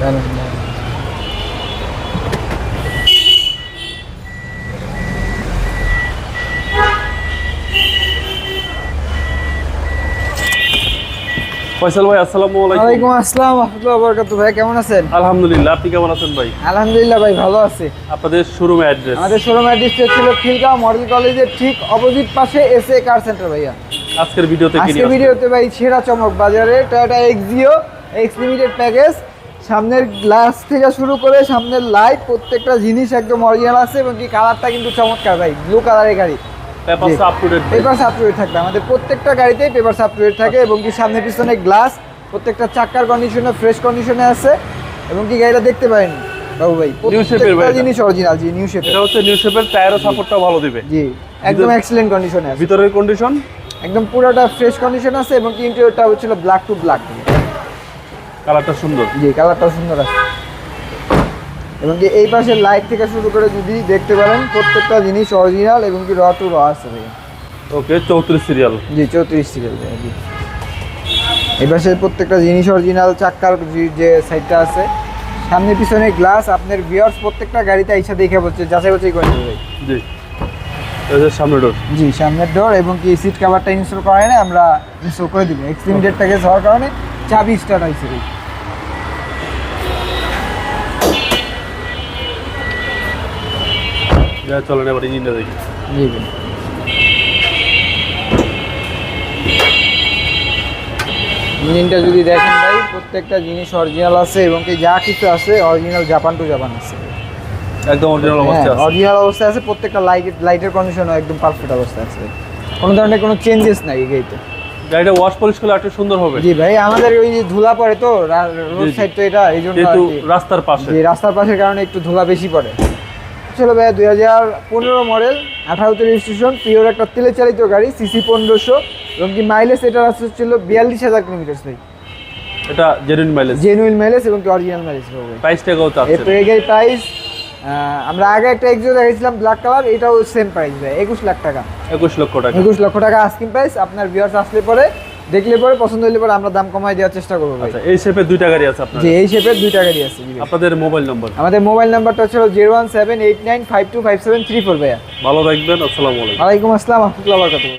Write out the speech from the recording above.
ফয়সাল ভাই আসসালামু আলাইকুম। ওয়ালাইকুম আসসালাম রহমতুল্লাহ বরকাত ভাই কেমন আছেন? আলহামদুলিল্লাহ আপনি কেমন আছেন ভাই? আলহামদুলিল্লাহ ভাই ভালো আছি। আপনাদের শোরুমে অ্যাড্রেস আমাদের শোরুম অ্যাড্রেসটা ছিল খিলগাঁও মডেল কলেজের ঠিক অপোজিট পাশে এসএ কার সেন্টার ভাইয়া। আজকের ভিডিওতে কি আজকে নিয়ে আসছেন? ভিডিওতে ভাই সেরা চমক বাজারে Toyota Axio X limited package সামনের গ্লাস থেকে শুরু করে সামনের লাইট প্রত্যেকটা জিনিস একদম অরিজিনাল আছে এবং কি কালারটা কিন্তু চমৎকার ভাই ব্লু কালারের গাড়ি। পেপারস জি। আপ টু ডেট থাকবে। আমাদের প্রত্যেকটা গাড়িতেই পেপারস আপ টু ডেট থাকে এবং কি সামনে পিছনে গ্লাস প্রত্যেকটা চাকার কন্ডিশনে ফ্রেশ কন্ডিশনে আছে এবং কি গাড়িটা দেখতে পারেন বাবু ভাই প্রত্যেকটা জিনিস অরিজিনাল জি নিউ শেপের এটা হচ্ছে নিউ শেপের টায়ারও সাপোর্টটা ভালো দিবে। জি একদম এক্সিলেন্ট কন্ডিশনে আছে। ভিতরের কন্ডিশন একদম পুরোটা ফ্রেশ কন্ডিশন আছে এবং কি ইন্টেরিয়রটা হচ্ছিল ব্ল্যাক টু ব্ল্যাক কালারটা সুন্দর। জি কালারটা সুন্দর আছে। এবং কি এই পাশের লাইট থেকে শুরু করে যদি দেখতে পারেন প্রত্যেকটা জিনিস অরিজিনাল এবং কি র টু র আছে ওকে চৌত্রিশ সিরিয়াল জি চৌত্রিশ সিরিয়াল জি। এই পাশের প্রত্যেকটা জিনিস অরিজিনাল চাক্কার যে- সাইডটা আছে সামনে পিছনে গ্লাস আপনার ভিউয়ার্স প্রত্যেকটা গাড়িতে আইসা দেখে বলছে যাচাই বাছাই করে নেবে জি। সামনে ডোর জি সামনের ডোর এবং কি সিট কাভারটা ইনস্টল করা না আমরা ইনস্টল করে দিব। এক্স লিমিটেড প্যাকেজ হওয়ার কারণে চাবি স্টার্ট হয়েছে ভাই যা চলেন এবার ইঞ্জিনটা দেখি জি ইঞ্জিনটা যদি দেখেন ভাই প্রত্যেকটা জিনিস অরিজিনাল আছে এবং কি যা কিছু আছে অরিজিনাল জাপান টু জাপান আছে। একদম অরিজিনাল অবস্থা আছে। অরিজিনাল অবস্থায় আছে প্রত্যেকটা লাইট লাইটের কন্ডিশনও একদম পারফেক্ট অবস্থায় আছে। কোনো ধরনের কোনো চেঞ্জেস নাই এই গাড়িতে গাড়িটা ওয়াশ পলিশ করলে একটু সুন্দর হবে। জি ভাই আমাদের ওই যে ধুলা পড়ে তো রোড সাইড তো এটা এই জন্য রাস্তার পাশে। রাস্তার পাশের কারণে একটু ধুলা বেশি পড়ে। চলো ভাইয়া দুই হাজার পনেরো মডেল আঠারোতে রেজিস্ট্রেশন পিওর একটা তেলে চালিত গাড়ি সিসি পনেরোশো এবং কি মাইলেজ এটার আসছে ছিল বিয়াল্লিশ হাজার কিলোমিটার ভাই। এটা জেনুইন মাইলেজ জেনুইন মাইলেজ এবং কি অরিজিনাল মাইলেজ প্রাইসটা কত আছে। এরপরে এই গাড়ির প্রাইস আমরা আগে একটা এক্সিও দেখেছিলাম ব্ল্যাক কালার এটাও সেম প্রাইস ভাই একুশ লাখ টাকা। একুশ লক্ষ টাকা। একুশ লক্ষ টাকা আস্কিং প্রাইস আপনার ভিউয়ার্স আসলে পরে দেখলে পরে পছন্দ হলে পরে আমরা দাম কমাই দেওয়ার চেষ্টা করব আচ্ছা এই শেপে দুইটা গাড়ি আছে আপনার জি এই শেপের দুইটা গাড়ি আছে আপনাদের মোবাইল নম্বর আমাদের মোবাইল নাম্বারটা হচ্ছে zero one seven eight nine five two five seven three four ভাইয়া। ভালো থাকবেন আসসালামু আলাইকুম। ওয়ালাইকুম আসসালাম রহমতুল্লাহ বরকাতুহ।